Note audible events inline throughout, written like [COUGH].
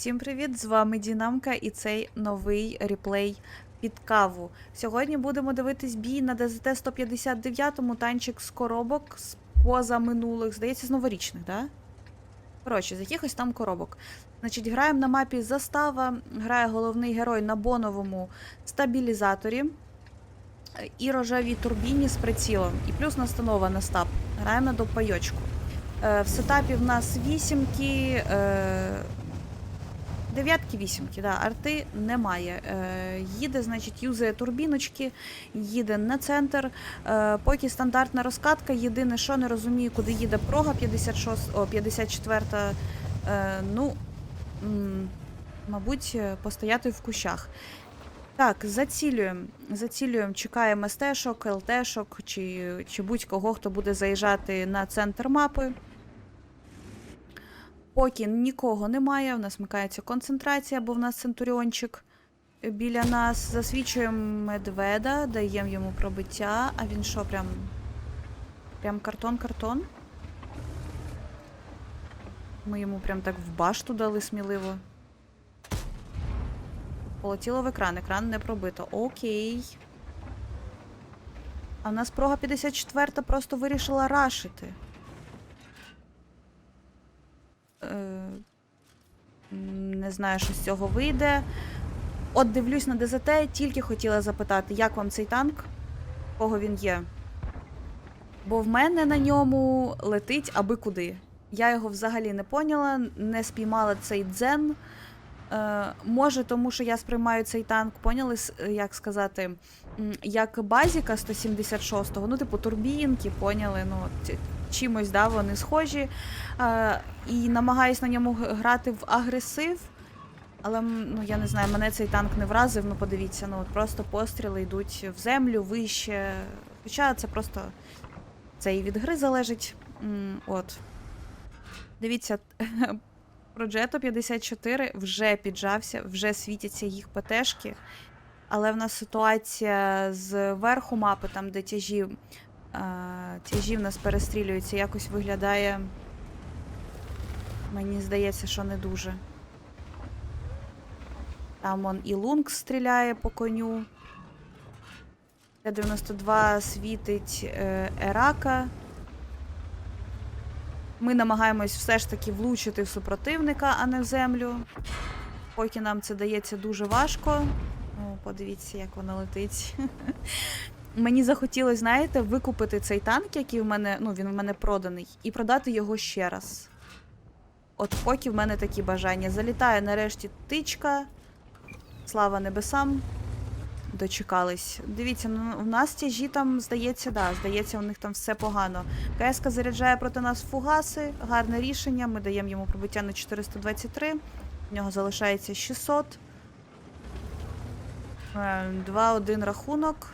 Всім привіт! З вами Дінамка і цей новий реплей під каву. Сьогодні будемо дивитись бій на ДЗТ 159 танчик з коробок з позаминулих, здається, з новорічних, да? Коротше, з якихось там коробок. Значить, граємо на мапі Застава, грає головний герой на боновому стабілізаторі е, і рожевій турбіні з прицілом. І плюс настанова на стаб. Граємо на допайочку. Е, В сетапі в нас вісімки. Дев'ятки, вісімки, да, арти немає. Е, їде, значить, юзає турбіночки, їде на центр. Е, поки стандартна розкатка. Єдине, що не розумію, куди їде прога 56, о, 54. Е, ну, мабуть, е, постояти в кущах. Так, зацілюємо. Зацілюємо, чекаємо СТ-шок, ЛТ-шок чи, чи будь-кого, хто буде заїжджати на центр мапи. Поки нікого немає, у нас вмикається концентрація, бо в нас центуріончик біля нас. Засвічуємо медведа, даємо йому пробиття. А він що, прям. Прям картон-картон? Ми йому прям так в башту дали сміливо. Полетіло в екран, екран не пробито. Окей. А в нас прога 54 просто вирішила рашити. Е, Не знаю, що з цього вийде. От дивлюсь на ДЗТ, тільки хотіла запитати, як вам цей танк, кого він є. Бо в мене на ньому летить аби куди. Я його взагалі не поняла, не спіймала цей дзен. Е, може, тому що я сприймаю цей танк, поняли, як сказати, як базіка 176-го, ну, типу, турбінки, поняли, ну, чимось, да, вони схожі. Е, і намагаюсь на ньому грати в агресив. Але ну, я не знаю, мене цей танк не вразив. Ну, подивіться, ну от просто постріли йдуть в землю вище. Хоча це просто це і від гри залежить. От. Дивіться, [LAUGHS] Progetto 54 вже піджався, вже світяться їх ПТшки. Але в нас ситуація з верху мапи, там, де тяжі, тяжі в нас перестрілюються, якось виглядає. Мені здається, що не дуже. Там он і лунг стріляє по коню. Т-92 світить е, Ерака. Ми намагаємось все ж таки влучити в супротивника, а не в землю. Поки нам це дається дуже важко. О, подивіться, як воно летить. [LAUGHS] Мені захотілося, знаєте, викупити цей танк, який в мене, ну, він в мене проданий, і продати його ще раз. От поки в мене такі бажання. Залітає нарешті тичка. Слава небесам. Дочекались. Дивіться, ну у нас тяжі там, здається, да, здається, у них там все погано. КСК заряджає проти нас фугаси. Гарне рішення. Ми даємо йому пробиття на 423. В нього залишається 600. 2-1 рахунок.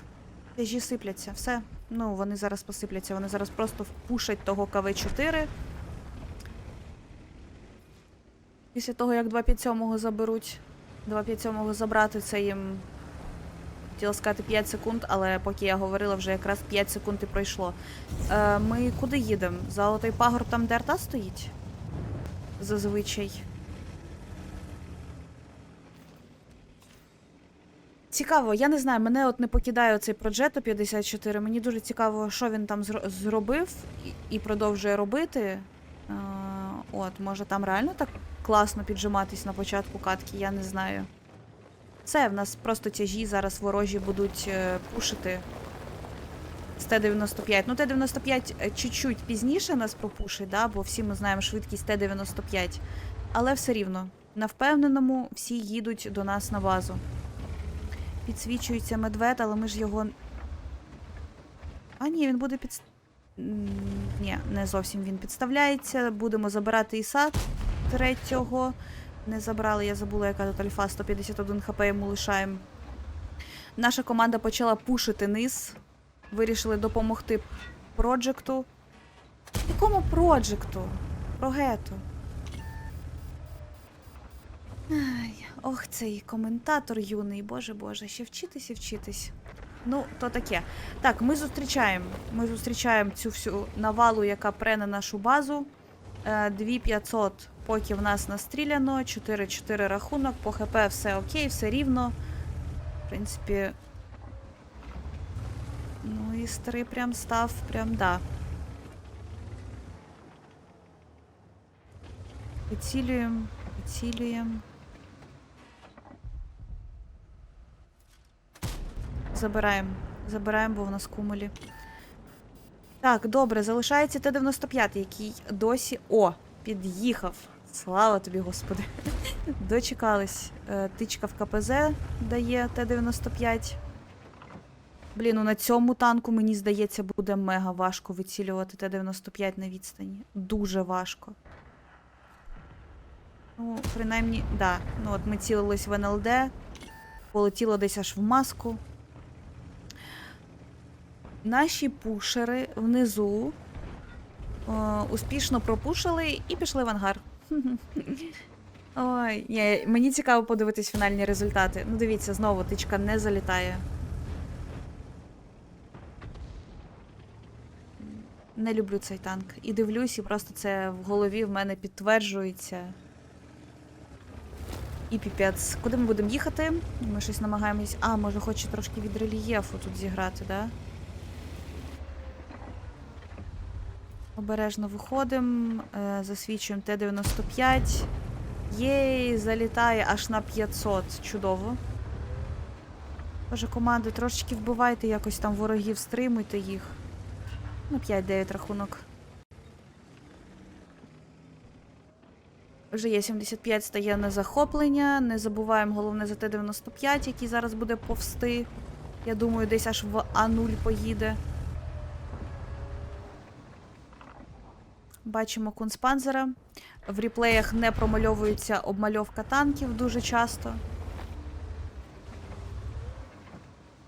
Тяжі сипляться. Все. Ну, вони зараз посипляться. Вони зараз просто впушать того КВ-4. Після того, як 257-го заберуть. 257-го забрати, це їм. Хотіла сказати 5 секунд, але поки я говорила, вже якраз 5 секунд і пройшло. Е, ми куди їдемо? Золотий пагорб там, де арта стоїть? Зазвичай. Цікаво, я не знаю, мене от не покидає цей Progetto 54. Мені дуже цікаво, що він там зробив і, продовжує робити. От, може там реально так класно піджиматись на початку катки, я не знаю. Це в нас просто тяжі зараз ворожі будуть е, пушити з Т-95. Ну, Т-95 е, чуть-чуть пізніше нас пропушить, да, бо всі ми знаємо швидкість Т-95. Але все рівно, на впевненому всі їдуть до нас на базу. Підсвічується медвед, але ми ж його. А, ні, він буде під. Ні, не зовсім він підставляється. Будемо забирати Іса третього. Не забрали, я забула, яка тут альфа 151 хп йому лишаємо. Наша команда почала пушити низ. Вирішили допомогти проджекту. Якому проджекту? Прогету. Ай, ох, цей коментатор юний, боже боже, ще вчитись і вчитись. Ну, то таке. Так, ми зустрічаємо. Ми зустрічаємо цю всю навалу, яка пре на нашу базу. Е, 2500 Поки в нас настріляно, 4-4 рахунок, по ХП все окей, все рівно. В принципі. Ну і старий прям став, прям да. Вицілюємо, вицілюємо. Забираємо. Забираємо, бо в нас кумулі. Так, добре, залишається Т-95, який досі. О, під'їхав. Слава тобі, господи. [LAUGHS] Дочекались. Е, Тичка в КПЗ дає Т-95. Блін, ну на цьому танку, мені здається, буде мега важко вицілювати Т-95 на відстані. Дуже важко. Ну, принаймні, да. Ну, от ми цілились в НЛД, полетіло десь аж в маску. Наші пушери внизу е, успішно пропушили і пішли в ангар. [LAUGHS] Ой, ні, мені цікаво подивитись фінальні результати. Ну, дивіться, знову тичка не залітає. Не люблю цей танк. І дивлюсь, і просто це в голові в мене підтверджується. І піпець. Куди ми будемо їхати? Ми щось намагаємось. А, може, хоче трошки від рельєфу тут зіграти, да? Обережно виходимо, е, засвічуємо Т-95. Єй, залітає аж на 500. Чудово. Боже, команди, трошечки вбивайте якось там ворогів, стримуйте їх. Ну, 5-9 рахунок. Вже є 75, стає на захоплення. Не забуваємо головне за Т-95, який зараз буде повсти. Я думаю, десь аж в А0 поїде. Бачимо кунспанзера. В ріплеях не промальовується обмальовка танків дуже часто.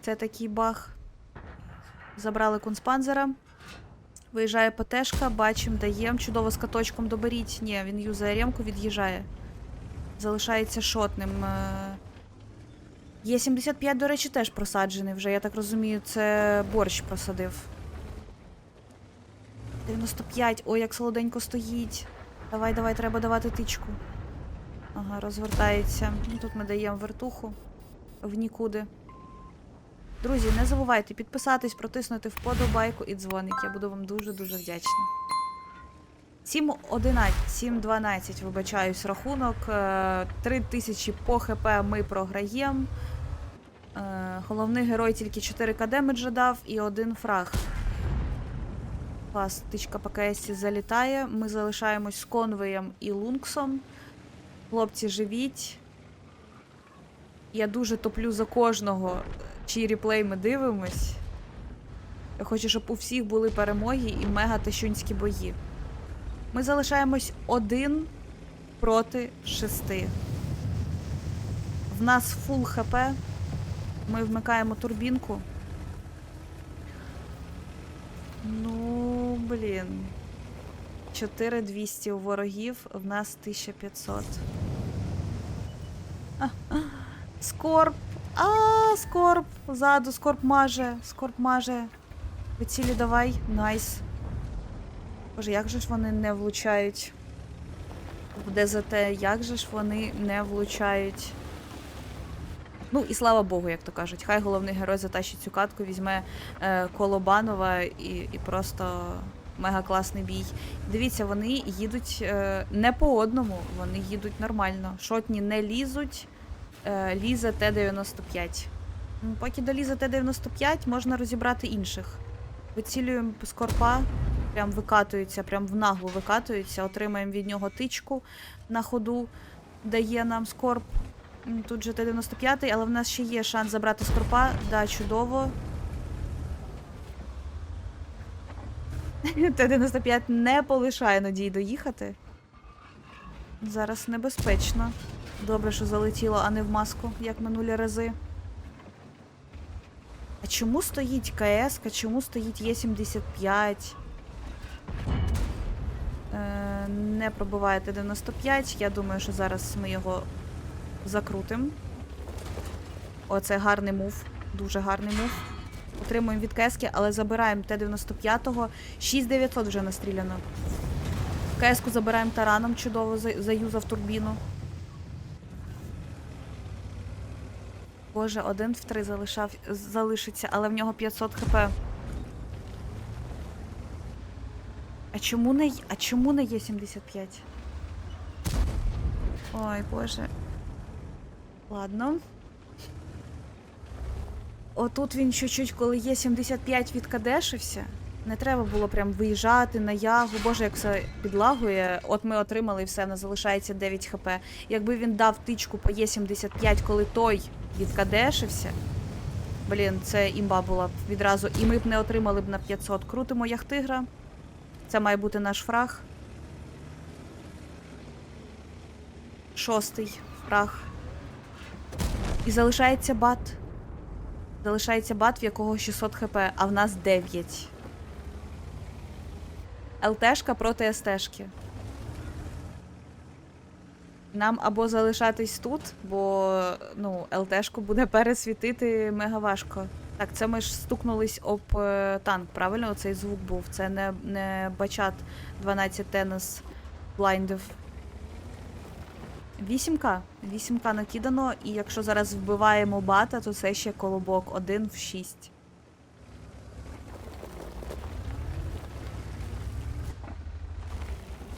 Це такий баг. Забрали кунспанзера. Виїжджає ПТшка, бачимо, даємо. Чудово з каточком доберіть. Ні, він юзає ремку, від'їжджає. Залишається шотним. Е, Є 75, до речі, теж просаджений вже. Я так розумію, це борщ просадив. 95. Ой, як солоденько стоїть. Давай, давай, треба давати тичку. Ага, розвертається. Ну, тут ми даємо вертуху в нікуди. Друзі, не забувайте підписатись, протиснути вподобайку і дзвоник. Я буду вам дуже-дуже вдячна. 7-11, 7-12, вибачаюсь, рахунок. 3 тисячі по ХП ми програємо. Е, Головний герой тільки 4к демеджа дав і один фраг. Клас, тичка по КС залітає. Ми залишаємось з конвоєм і лунксом. Хлопці, живіть. Я дуже топлю за кожного, чий реплей ми дивимось. Я хочу, щоб у всіх були перемоги і мега тещунські бої. Ми залишаємось один проти шести. В нас фул ХП. Ми вмикаємо турбінку. Ну, блін. 4200 у ворогів, в нас 1500. А, а, Скорб. А, скорб. Ззаду, скорб маже. Скорб маже. Вицілі давай. Найс. Боже, як же ж вони не влучають? В ДЗТ, як же ж вони не влучають? Ну і слава Богу, як то кажуть. Хай головний герой затащить цю катку, візьме е, Колобанова і, і просто мега класний бій. Дивіться, вони їдуть е, не по одному, вони їдуть нормально. Шотні не лізуть, е, лізе Т-95. Ну, Поки долізе Т-95, можна розібрати інших. Вицілюємо скорпа, прям викатується, прям в наглу викатується, отримаємо від нього тичку на ходу, дає нам скорп. Тут же Т-95, але в нас ще є шанс забрати скорпа. Да, чудово. [LAUGHS] Т-95 не полишає надії доїхати. Зараз небезпечно. Добре, що залетіло, а не в маску, як минулі рази. А чому стоїть КС, а чому стоїть Є-75? Е, не пробиває Т-95. Я думаю, що зараз ми його закрутимо. Оце гарний мув. Дуже гарний мув. Отримуємо від кески, але забираємо Т-95. 6900 вже настріляно. КС-ку забираємо тараном, чудово заюзав турбіну. Боже, один в три залишав, залишиться, але в нього 500 хп. А чому не, а чому не є 75? Ой, боже. Ладно. Отут він чуть-чуть, коли є 75 відкадешився. Не треба було прям виїжджати на ягу. Боже, як все підлагує. От ми отримали і все, нас залишається 9 хп. Якби він дав тичку по Є75, коли той відкадешився. Блін, це імба була б відразу. І ми б не отримали б на 500. Крутимо яхтигра. Це має бути наш фраг. Шостий фраг. І залишається бат. Залишається бат, в якого 600 хп, а в нас 9. ЛТшка проти СТшки. Нам або залишатись тут, бо ну, ЛТшку буде пересвітити мега важко. Так, це ми ж стукнулись об е, танк, правильно? Оцей звук був. Це не не бачат 12 тенес блайндів. Вісімка, вісімка накидано, і якщо зараз вбиваємо бата, то це ще колобок 1 в 6.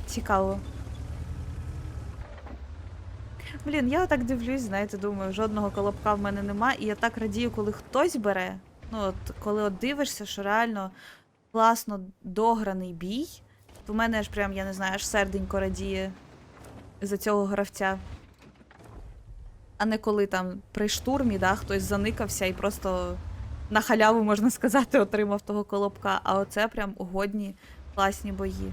Цікаво. Блін, я отак дивлюсь, знаєте, думаю, жодного колобка в мене нема, і я так радію, коли хтось бере. Ну, от коли от дивишся, що реально класно дограний бій, то в мене аж прям, я не знаю, аж серденько радіє за цього гравця. А не коли там при штурмі, да, хтось заникався і просто на халяву, можна сказати, [LAUGHS] отримав того колобка. А оце прям угодні, класні бої.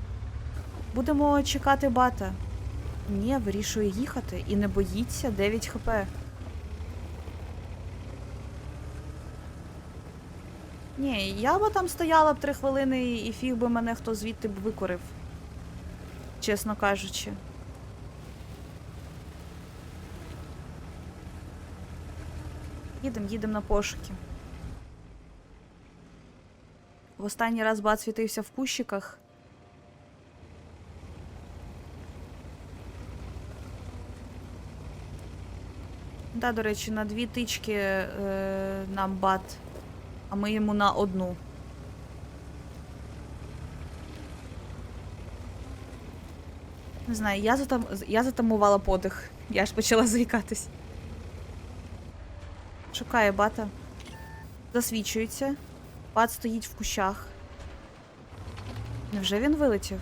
Будемо чекати бата. Ні, вирішує їхати і не боїться 9 хп. Ні, я би там стояла б 3 хвилини і фіг би мене хто звідти б викурив. Чесно кажучи. Їдемо, їдемо на пошуки. В останній раз бат світився в кущиках. Да, до речі, на дві тички е, нам бат, а ми йому на одну. Не знаю, я, затам... я затамувала подих. Я ж почала [LAUGHS] заїкатись. Шукає бата. Засвічується. Бат стоїть в кущах. Невже він вилетів?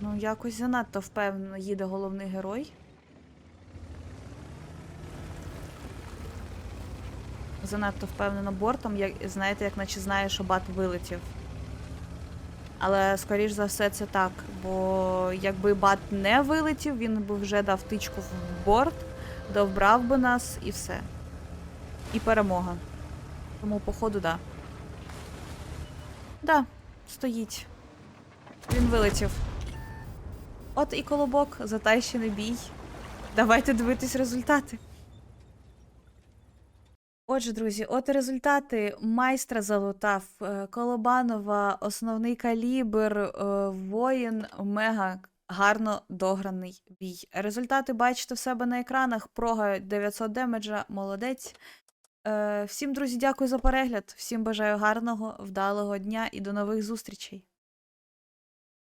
Ну, якось занадто впевнено їде головний герой. Занадто впевнено бортом, як, знаєте, як наче знає, що бат вилетів. Але, скоріш за все, це так. Бо якби бат не вилетів, він би вже дав тичку в борт, довбрав би нас і все. І перемога. Тому, походу, да. Да, стоїть. Він вилетів. От і колобок, затащений бій. Давайте дивитись результати. Отже, друзі, от результати майстра залутав е, Колобанова, основний калібр, е, воїн, мега гарно дограний бій. Результати бачите в себе на екранах. Прога 900 демеджа, молодець. Е, Всім, друзі, дякую за перегляд. Всім бажаю гарного, вдалого дня і до нових зустрічей.